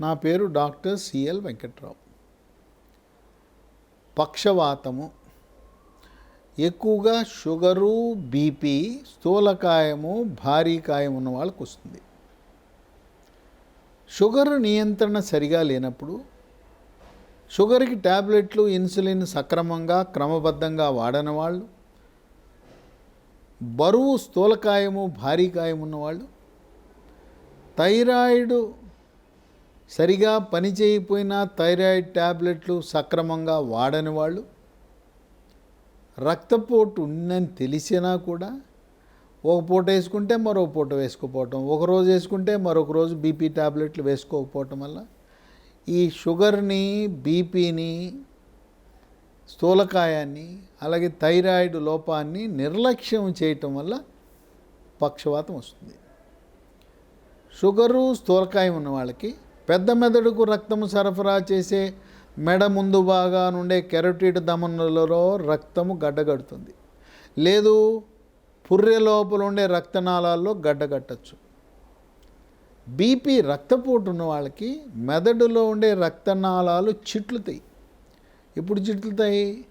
నా పేరు doctor CL Venkatrao. పక్షవాతము. ఎక్కువగా షుగరు బీపీ స్థూలకాయము భారీ కాయం ఉన్న వాళ్ళకు వస్తుంది. షుగర్ నియంత్రణ సరిగా లేనప్పుడు షుగర్కి ట్యాబ్లెట్లు ఇన్సులిన్ సక్రమంగా క్రమబద్ధంగా వాడని వాళ్ళు బరువు స్థూలకాయము భారీ కాయం ఉన్నవాళ్ళు థైరాయిడ్ సరిగా పనిచేయకపోయినా థైరాయిడ్ ట్యాబ్లెట్లు సక్రమంగా వాడని వాళ్ళు రక్తపోటు ఉందని తెలిసినా కూడా ఒక పూట వేసుకుంటే మరో పూట వేసుకోకపోవటం ఒక రోజు వేసుకుంటే మరొక రోజు బీపీ ట్యాబ్లెట్లు వేసుకోకపోవటం వల్ల ఈ షుగర్ని బీపీని స్థూలకాయాన్ని అలాగే థైరాయిడ్ లోపాన్ని నిర్లక్ష్యం చేయటం వల్ల పక్షవాతం వస్తుంది. షుగరు స్థూలకాయం ఉన్న వాళ్ళకి పెద్ద మెదడుకు రక్తము సరఫరా చేసే మెడ ముందు బాగా నుండే కెరటిడ్ ధమనులలో రక్తము గడ్డగడుతుంది. లేదు పుర్రె లోపల ఉండే రక్తనాళాల్లో గడ్డగట్టచ్చు. బీపీ రక్తపోటు ఉన్న వాళ్ళకి మెదడులో ఉండే రక్తనాళాలు చిట్లుతాయి. ఎప్పుడు చిట్లుతాయి?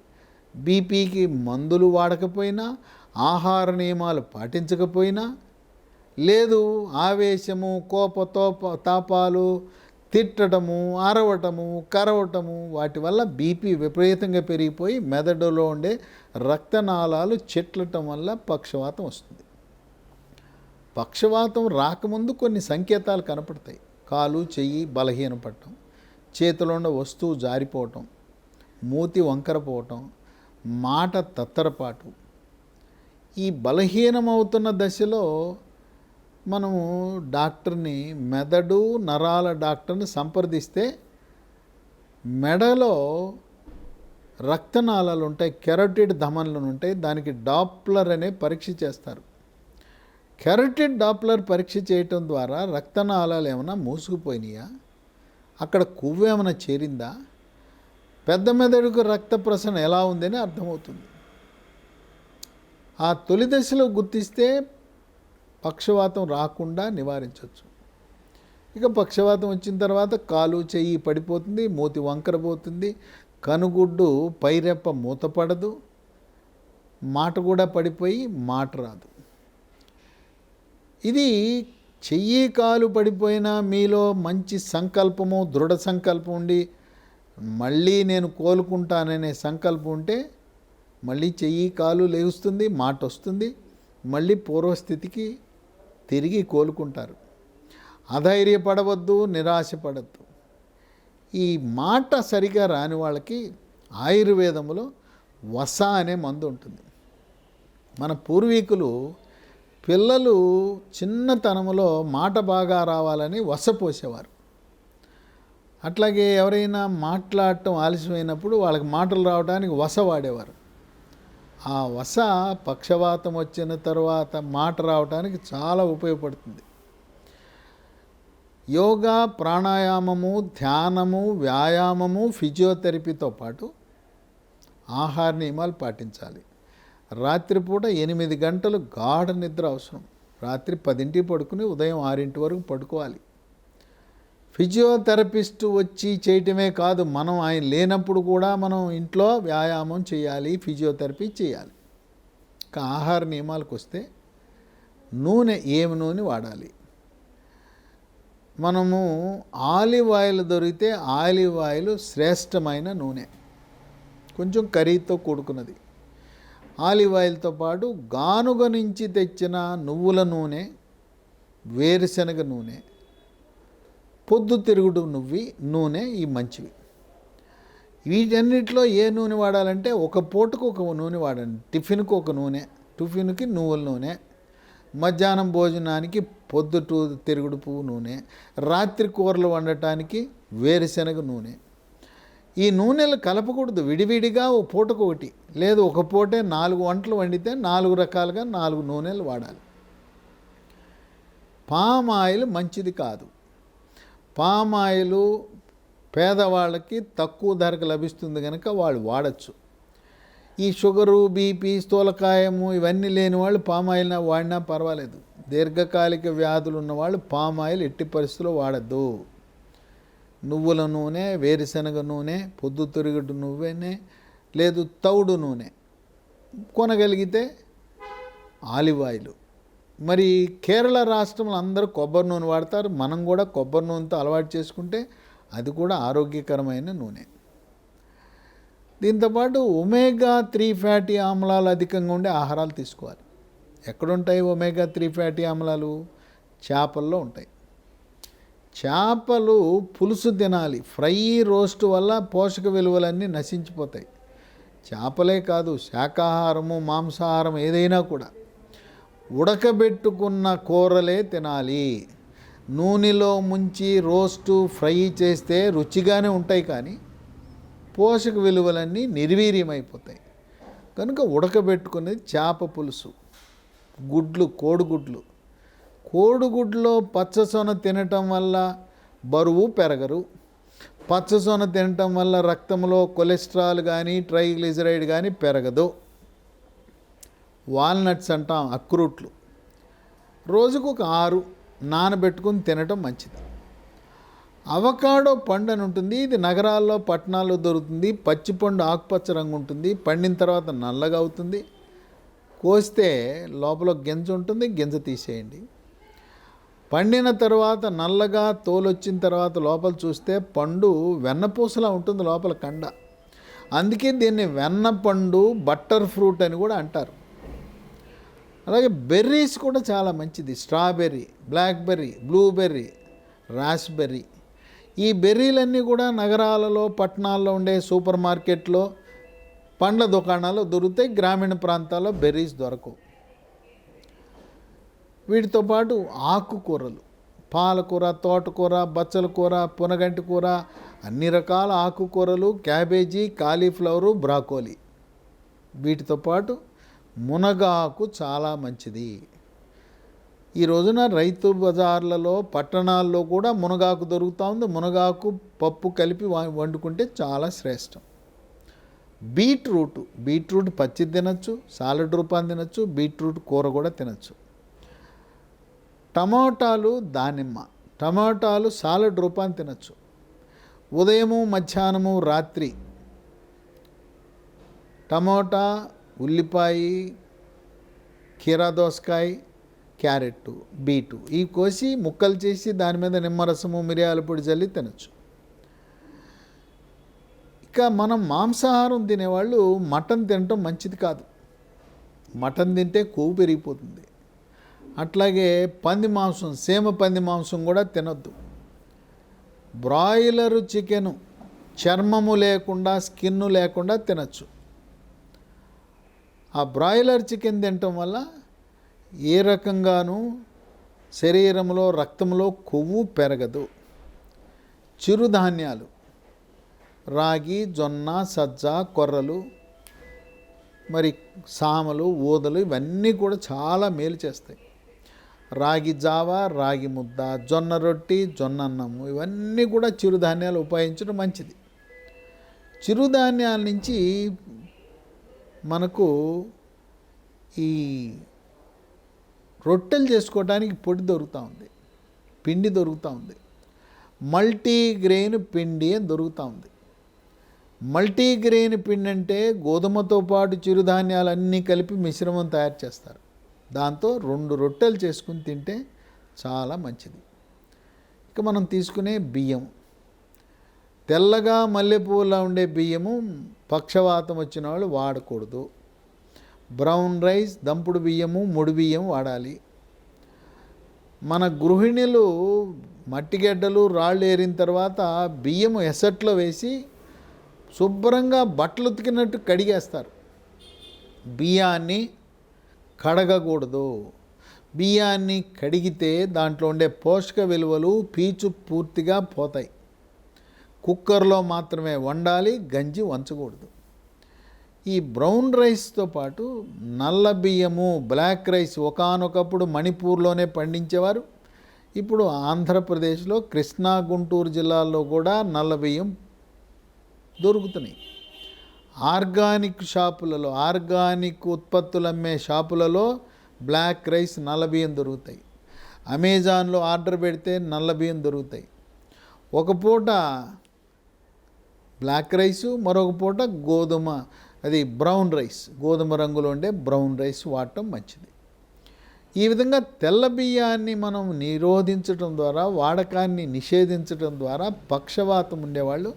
బీపీకి మందులు వాడకపోయినా ఆహార నియమాలు పాటించకపోయినా లేదు ఆవేశము కోపతోప తాపాలు తిట్టడము అరవటము కరవటము వాటి వల్ల బీపీ విపరీతంగా పెరిగిపోయి మెదడులో ఉండే రక్తనాళాలు చెట్లటం వల్ల పక్షవాతం వస్తుంది. పక్షవాతం రాకముందు కొన్ని సంకేతాలు కనపడతాయి. కాలు చెయ్యి బలహీనపడటం చేతిలో ఉన్న వస్తువు జారిపోవటం మూతి వంకరపోవటం మాట తత్తరపాటు. ఈ బలహీనమవుతున్న దశలో మనము డాక్టర్ని మెదడు నరాల డాక్టర్ని సంప్రదిస్తే మెడలో రక్తనాళాలు ఉంటాయి కెరటిడ్ ధమనులు ఉంటాయి దానికి డాప్లర్ అనే పరీక్ష చేస్తారు. కెరటిడ్ డాప్లర్ పరీక్ష చేయటం ద్వారా రక్తనాళాలు ఏమైనా మూసుకుపోయినాయా? అక్కడ కొవ్వు ఏమైనా చేరిందా? పెద్ద మెదడుకు రక్త ప్రసరణ ఎలా ఉందని అర్థమవుతుంది. ఆ తొలి దశలో గుర్తిస్తే పక్షవాతం రాకుండా నివారించవచ్చు. ఇక పక్షవాతం వచ్చిన తర్వాత కాలు చెయ్యి పడిపోతుంది మూతి వంకరపోతుంది కనుగుడ్డు పైరెప్ప మూతపడదు మాట కూడా పడిపోయి మాట రాదు. ఇది చెయ్యి కాలు పడిపోయినా మీలో మంచి సంకల్పము దృఢ సంకల్పం ఉండి మళ్ళీ నేను కోలుకుంటాననే సంకల్పం ఉంటే మళ్ళీ చెయ్యి కాలు లేస్తుంది మాట వస్తుంది మళ్ళీ పూర్వస్థితికి తిరిగి కోలుకుంటారు. అధైర్యపడవద్దు నిరాశపడద్దు. ఈ మాట సరిగా రాని వాళ్ళకి ఆయుర్వేదంలో వస అనే మందు ఉంటుంది. మన పూర్వీకులు పిల్లలు చిన్నతనంలో మాట బాగా రావాలని వసపోసేవారు అట్లాగే ఎవరైనా మాట్లాడటం ఆలస్యమైనప్పుడు వాళ్ళకి మాటలు రావడానికి వస వాడేవారు. ఆ వస పక్షవాతం వచ్చిన తర్వాత మాట రావడానికి చాలా ఉపయోగపడుతుంది. యోగా ప్రాణాయామము ధ్యానము వ్యాయామము ఫిజియోథెరపీతో పాటు ఆహార నియమాలు పాటించాలి. రాత్రిపూట ఎనిమిది గంటలు గాఢ నిద్ర అవసరం. రాత్రి పదింటికి పడుకుని ఉదయం ఆరింటి వరకు పడుకోవాలి. ఫిజియోథెరపిస్ట్ వచ్చి చేయటమే కాదు మనం ఆయన లేనప్పుడు కూడా మనం ఇంట్లో వ్యాయామం చేయాలి ఫిజియోథెరపీ చేయాలి. ఇంకా ఆహార నియమాలకు వస్తే నూనె ఏమి నూనె వాడాలి? మనము ఆలివ్ ఆయిల్ దొరికితే ఆలివ్ ఆయిల్ శ్రేష్టమైన నూనె. కొంచెం కర్రీతో కూడుకున్నది. ఆలివ్ ఆయిల్తో పాటు గానుగ నుంచి తెచ్చిన నువ్వుల నూనె వేరుశనగ నూనె పొద్దు తిరుగుడు నువ్వి నూనె ఈ మంచివి. వీటన్నిటిలో ఏ నూనె వాడాలంటే ఒక పూటకు ఒక నూనె వాడండి. టిఫిన్కి ఒక నూనె టిఫిన్కి నువ్వుల నూనె మధ్యాహ్నం భోజనానికి పొద్దుటూ తిరుగుడు పువ్వు నూనె రాత్రి కూరలు వండటానికి వేరుశనగ నూనె. ఈ నూనెలు కలపకూడదు విడివిడిగా ఓ పూటకు ఒకటి. లేదు ఒక పూటే నాలుగు వంటలు వండితే నాలుగు రకాలుగా నాలుగు నూనెలు వాడాలి. పామ్ ఆయిల్ మంచిది కాదు. పామ్ ఆయిల్ పేదవాళ్ళకి తక్కువ ధరకు లభిస్తుంది కనుక వాళ్ళు వాడచ్చు. ఈ షుగరు బీపీ స్థూలకాయము ఇవన్నీ లేని వాళ్ళు పామ్ ఆయిల్ వాడినా పర్వాలేదు. దీర్ఘకాలిక వ్యాధులు ఉన్నవాళ్ళు పామ్ ఆయిల్ ఎట్టి పరిస్థితుల్లో వాడద్దు. నువ్వుల నూనె వేరుశనగ నూనె పొద్దుతిరుగుడు నువ్వే లేదు తౌడు నూనె కొనగలిగితే ఆలివ్ ఆయిల్. మరి కేరళ రాష్ట్రంలో అందరూ కొబ్బరి నూనె వాడతారు. మనం కూడా కొబ్బరి నూనెతో అలవాటు చేసుకుంటే అది కూడా ఆరోగ్యకరమైన నూనె. దీంతోపాటు ఒమేగా త్రీ ఫ్యాటీ ఆమ్లాలు అధికంగా ఉండే ఆహారాలు తీసుకోవాలి. ఎక్కడుంటాయి ఒమేగా త్రీ ఫ్యాటీ ఆమ్లాలు? చేపల్లో ఉంటాయి. చేపలు పులుసు తినాలి. ఫ్రై రోస్ట్ వల్ల పోషక విలువలన్నీ నశించిపోతాయి. చేపలే కాదు శాకాహారము మాంసాహారం ఏదైనా కూడా. ఉడకబెట్టుకున్న కూరలే తినాలి. నూనెలో ముంచి రోస్టు ఫ్రై చేస్తే రుచిగానే ఉంటాయి కానీ పోషక విలువలన్నీ నిర్వీర్యమైపోతాయి. కనుక ఉడకబెట్టుకునేది చేప పులుసు గుడ్లు కోడిగుడ్లు. కోడిగుడ్లో పచ్చసొన తినటం వల్ల బరువు పెరగరు. పచ్చసొన తినటం వల్ల రక్తంలో కొలెస్ట్రాల్ కానీ ట్రైగ్లిజరైడ్ కానీ పెరగదు. వాల్నట్స్ అంటాం అక్రూట్లు. రోజుకు ఒక ఆరు నానబెట్టుకుని తినటం మంచిది. అవకాడో పండు అని ఉంటుంది ఇది నగరాల్లో పట్టణాల్లో దొరుకుతుంది పచ్చిపండు ఆకుపచ్చ రంగు ఉంటుంది పండిన తర్వాత నల్లగా అవుతుంది. కోస్తే లోపల గింజ ఉంటుంది గింజ తీసేయండి. పండిన తర్వాత నల్లగా తోలొచ్చిన తర్వాత లోపల చూస్తే పండు వెన్నపూసలా ఉంటుంది లోపల కండ. అందుకే దీన్ని వెన్న పండు బట్టర్ ఫ్రూట్ అని కూడా అంటారు. అలాగే బెర్రీస్ కూడా చాలా మంచిది. Strawberry blackberry blueberry raspberry. ఈ బెర్రీలన్నీ కూడా నగరాలలో పట్టణాల్లో ఉండే సూపర్ మార్కెట్లో పండ్ల దుకాణాల్లో దొరుకుతాయి. గ్రామీణ ప్రాంతాల్లో బెర్రీస్ దొరకవు. వీటితో పాటు ఆకుకూరలు. పాలకూర తోటకూర బచ్చల కూర పునగంటి కూర అన్ని రకాల ఆకుకూరలు క్యాబేజీ కాలీఫ్లవరు బ్రాకోలీ. వీటితో పాటు మునగాకు చాలా మంచిది. ఈ రోజున రైతు బజార్లలో పట్టణాల్లో కూడా మునగాకు దొరుకుతూ ఉంది. మునగాకు పప్పు కలిపి వండుకుంటే చాలా శ్రేష్టం. బీట్రూట్ బీట్రూట్ పచ్చి తినచ్చు సాలడ్ రూపాన్ని తినచ్చు బీట్రూట్ కూర కూడా తినచ్చు. టమాటాలు దానిమ్మ టమాటాలు సాలడ్ రూపాన్ని తినచ్చు. ఉదయము మధ్యాహ్నము రాత్రి టమోటా ఉల్లిపాయ కీరా దోసకాయ క్యారెట్ బీటు ఇవి కోసి ముక్కలు చేసి దాని మీద నిమ్మరసము మిరియాల పొడి జల్లి తినచ్చు. ఇక మనం మాంసాహారం తినేవాళ్ళు మటన్ తినటం మంచిది కాదు. మటన్ తింటే కొవ్వు పెరిగిపోతుంది. అట్లాగే పంది మాంసం సేమ పంది మాంసం కూడా తినొద్దు. బ్రాయిలర్ చికెను చర్మము లేకుండా స్కిన్ లేకుండా తినచ్చు. ఆ బ్రాయిలర్ చికెన్ తినటం వల్ల ఏ రకంగానూ శరీరంలో రక్తంలో కొవ్వు పెరగదు. చిరుధాన్యాలు రాగి జొన్న సజ్జ కొర్రలు మరి సామలు ఊదలు ఇవన్నీ కూడా చాలా మేలు చేస్తాయి. రాగి జావ రాగి ముద్ద జొన్న రొట్టి జొన్న అన్నము ఇవన్నీ కూడా చిరుధాన్యాలు ఉపయోగించడం మంచిది. చిరుధాన్యాల నుంచి మనకు ఈ రొట్టెలు చేసుకోవడానికి పొడి దొరుకుతూ ఉంది పిండి దొరుకుతూ ఉంది మల్టీగ్రెయిన్ పిండి అని దొరుకుతూ ఉంది. మల్టీగ్రెయిన్ పిండి అంటే గోధుమతో పాటు చిరుధాన్యాలన్నీ కలిపి మిశ్రమం తయారు చేస్తారు. దాంతో రెండు రొట్టెలు చేసుకుని తింటే చాలా మంచిది. ఇక మనం తీసుకునే బియ్యం. తెల్లగా మల్లెపూలా ఉండే బియ్యము పక్షవాతం వచ్చిన వాళ్ళు వాడకూడదు. బ్రౌన్ రైస్ దంపుడు బియ్యము ముడి బియ్యం వాడాలి. మన గృహిణులు మట్టిగడ్డలు రాళ్ళు ఏరిన తర్వాత బియ్యము ఎసట్లో వేసి శుభ్రంగా బట్టలు ఉతికినట్టు కడిగేస్తారు. బియ్యాన్ని కడగకూడదు. బియ్యాన్ని కడిగితే దాంట్లో ఉండే పోషక విలువలు పీచు పూర్తిగా పోతాయి. కుక్కర్లో మాత్రమే వండాలి గంజి వంచకూడదు. ఈ బ్రౌన్ రైస్తో పాటు నల్ల బియ్యము బ్లాక్ రైస్ ఒకానొకప్పుడు మణిపూర్లోనే పండించేవారు. ఇప్పుడు ఆంధ్రప్రదేశ్లో కృష్ణా గుంటూరు జిల్లాల్లో కూడా నల్ల బియ్యం దొరుకుతున్నాయి. ఆర్గానిక్ షాపులలో ఆర్గానిక్ ఉత్పత్తులు అమ్మే షాపులలో బ్లాక్ రైస్ నల్ల బియ్యం దొరుకుతాయి. అమెజాన్లో ఆర్డర్ పెడితే నల్ల బియ్యం దొరుకుతాయి. ఒక పూట బ్లాక్ రైస్ మరొక పూట గోధుమ అది బ్రౌన్ రైస్. గోధుమ రంగులో ఉండే బ్రౌన్ రైస్ వాడటం మంచిది. ఈ విధంగా తెల్ల బియ్యాన్ని మనం నిరోధించడం ద్వారా వాడకాన్ని నిషేధించడం ద్వారా పక్షవాతం ఉండేవాళ్ళు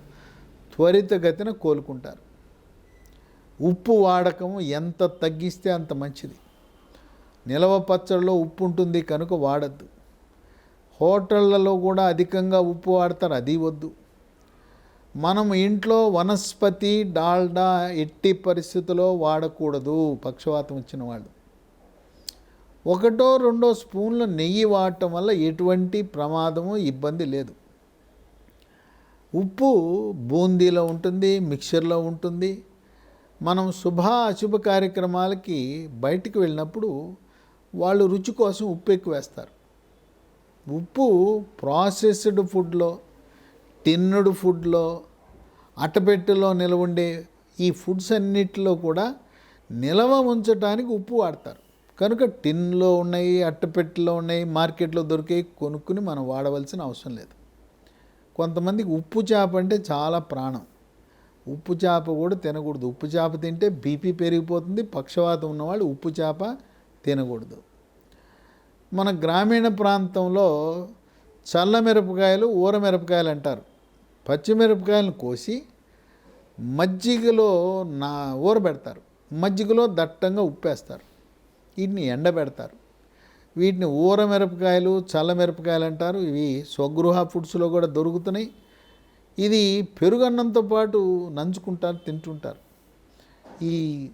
త్వరితగతిన కోలుకుంటారు. ఉప్పు వాడకం ఎంత తగ్గిస్తే అంత మంచిది. నిలవ పచ్చడిలో ఉప్పు ఉంటుంది కనుక వాడద్దు. హోటళ్ళలో కూడా అధికంగా ఉప్పు వాడతారు అది వద్దు. మనం ఇంట్లో వనస్పతి డాల్డా ఎట్టి పరిస్థితుల్లో వాడకూడదు. పక్షవాతం వచ్చిన వాళ్ళు. ఒకటో రెండో స్పూన్ల నెయ్యి వాడటం వల్ల ఎటువంటి ప్రమాదము ఇబ్బంది లేదు. ఉప్పు బూందీలో ఉంటుంది మిక్చర్లో ఉంటుంది. మనం శుభ అశుభ కార్యక్రమాలకి బయటికి వెళ్ళినప్పుడు వాళ్ళు రుచి కోసం ఉప్పు ఎక్కువ వేస్తారు. ఉప్పు ప్రాసెస్డ్ ఫుడ్లో టిన్నుడ్ ఫుడ్లో అట్టపెట్టెలో నిలవ ఉండే ఈ ఫుడ్స్ అన్నిటిలో కూడా నిలవ ఉంచడానికి ఉప్పు వాడతారు. కనుక టిన్లో ఉన్నాయి అట్టపెట్టెలో ఉన్నాయి మార్కెట్లో దొరికే కొనుక్కుని మనం వాడవలసిన అవసరం లేదు. కొంతమందికి ఉప్పు చేప అంటే చాలా ప్రాణం. ఉప్పు చేప కూడా తినకూడదు. ఉప్పు చేప తింటే బీపీ పెరిగిపోతుంది పక్షవాతం ఉన్నవాళ్ళు ఉప్పు చేప తినకూడదు. మన గ్రామీణ ప్రాంతంలో చల్ల మిరపకాయలు ఊర మిరపకాయలు అంటారు. పచ్చిమిరపకాయలను కోసి మజ్జిగలో నా ఊరబెడతారు. మజ్జిగలో దట్టంగా ఉప్పేస్తారు. వీటిని ఎండబెడతారు. వీటిని ఊర మిరపకాయలు చల్ల మిరపకాయలు అంటారు. ఇవి స్వగృహ ఫుడ్స్లో కూడా దొరుకుతున్నాయి. ఇది పెరుగన్నంతో పాటు నంచుకుంటారు తింటుంటారు. ఈ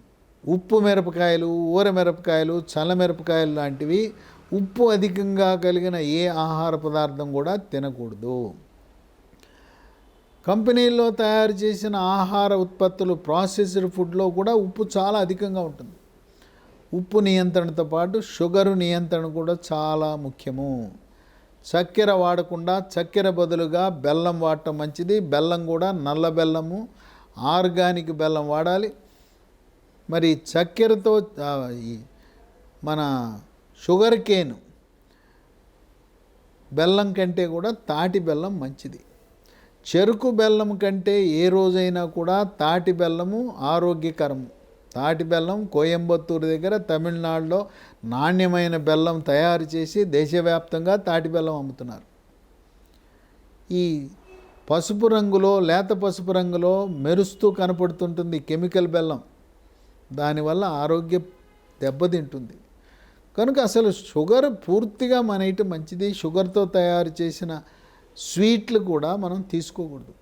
ఉప్పు మిరపకాయలు ఊర మిరపకాయలు చల్ల మిరపకాయలు లాంటివి ఉప్పు అధికంగా కలిగిన ఏ ఆహార పదార్థం కూడా తినకూడదు. కంపెనీల్లో తయారు చేసిన ఆహార ఉత్పత్తులు ప్రాసెస్డ్ ఫుడ్లో కూడా ఉప్పు చాలా అధికంగా ఉంటుంది. ఉప్పు నియంత్రణతో పాటు షుగరు నియంత్రణ కూడా చాలా ముఖ్యము. చక్కెర వాడకుండా చక్కెర బదులుగా బెల్లం వాడటం మంచిది. బెల్లం కూడా నల్ల బెల్లము ఆర్గానిక్ బెల్లం వాడాలి. మరి చక్కెరతో ఈ మన షుగర్ కేన్ బెల్లం కంటే కూడా తాటి బెల్లం మంచిది. చెరుకు బెల్లం కంటే ఏ రోజైనా కూడా తాటి బెల్లము ఆరోగ్యకరము. తాటి బెల్లం కోయంబత్తూరు దగ్గర తమిళనాడులో నాణ్యమైన బెల్లం తయారు చేసి దేశవ్యాప్తంగా తాటి బెల్లం అమ్ముతున్నారు. ఈ పసుపు రంగులో లేత పసుపు రంగులో మెరుస్తూ కనపడుతుంటుంది కెమికల్ బెల్లం. దానివల్ల ఆరోగ్య దెబ్బతింటుంది. కనుక అసలు షుగర్ పూర్తిగా మన ఇటు మంచిది. షుగర్తో తయారు చేసిన స్వీట్లు కూడా మనం తీసుకోకూడదు.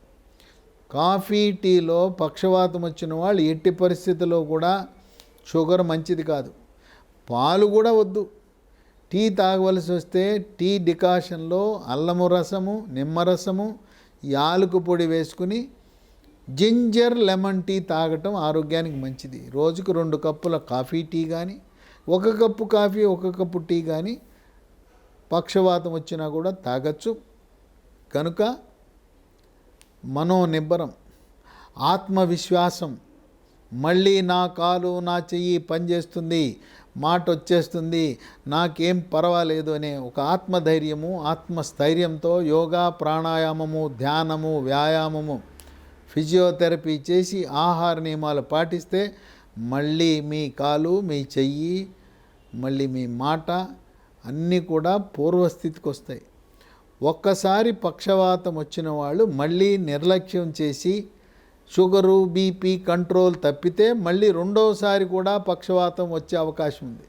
కాఫీ టీలో పక్షవాతం వచ్చిన వాళ్ళు ఎట్టి పరిస్థితుల్లో కూడా షుగర్ మంచిది కాదు. పాలు కూడా వద్దు. టీ తాగవలసి వస్తే టీ డికాషన్లో అల్లము రసము నిమ్మరసము యాలకు పొడి వేసుకుని జింజర్ లెమన్ టీ తాగటం ఆరోగ్యానికి మంచిది. రోజుకు రెండు కప్పుల కాఫీ టీ కానీ ఒక కప్పు కాఫీ ఒక కప్పు టీ కానీ పక్షవాతం వచ్చినా కూడా తాగొచ్చు. కనుక మనోనిబ్బరం ఆత్మవిశ్వాసం మళ్ళీ నా కాలు నా చెయ్యి పనిచేస్తుంది మాట వచ్చేస్తుంది నాకేం పర్వాలేదు అనే ఒక ఆత్మధైర్యము ఆత్మస్థైర్యంతో యోగా ప్రాణాయామము ధ్యానము వ్యాయామము ఫిజియోథెరపీ చేసి ఆహార నియమాలు పాటిస్తే మళ్ళీ మీ కాలు మీ చెయ్యి మళ్ళీ మీ మాట అన్నీ కూడా పూర్వస్థితికి వస్తాయి ఒక్కసారి పక్షవాతం వచ్చిన వాళ్ళు మళ్ళీ నిర్లక్ష్యం చేసి షుగరు బీపీ కంట్రోల్ తప్పితే మళ్ళీ రెండోసారి కూడా పక్షవాతం వచ్చే అవకాశం ఉంది.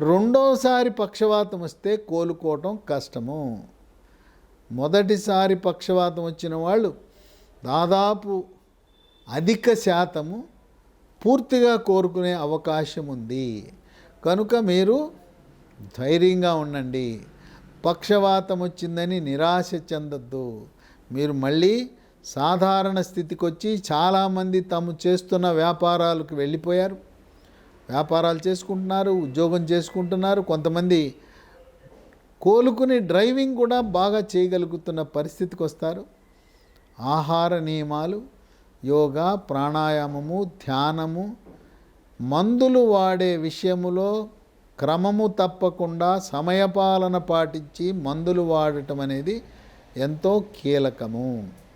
రెండోసారి పక్షవాతం వస్తే కోలుకోవటం కష్టము. మొదటిసారి పక్షవాతం వచ్చిన వాళ్ళు దాదాపు అధిక శాతము పూర్తిగా కోరుకునే అవకాశం ఉంది. కనుక మీరు ధైర్యంగా ఉండండి. పక్షవాతం వచ్చిందని నిరాశ చెందొద్దు. మీరు మళ్ళీ సాధారణ స్థితికి వచ్చి చాలామంది తాము చేస్తున్న వ్యాపారాలకు వెళ్ళిపోయారు. వ్యాపారాలు చేసుకుంటున్నారు ఉద్యోగం చేసుకుంటున్నారు. కొంతమంది కోలుకుని డ్రైవింగ్ కూడా బాగా చేయగలుగుతున్న పరిస్థితికి వస్తారు ఆహార నియమాలు యోగా ప్రాణాయామము ధ్యానము మందులు వాడే విషయములో క్రమము తప్పకుండా సమయపాలన పాటించి మందులు వాడటం అనేది ఎంతో కీలకము.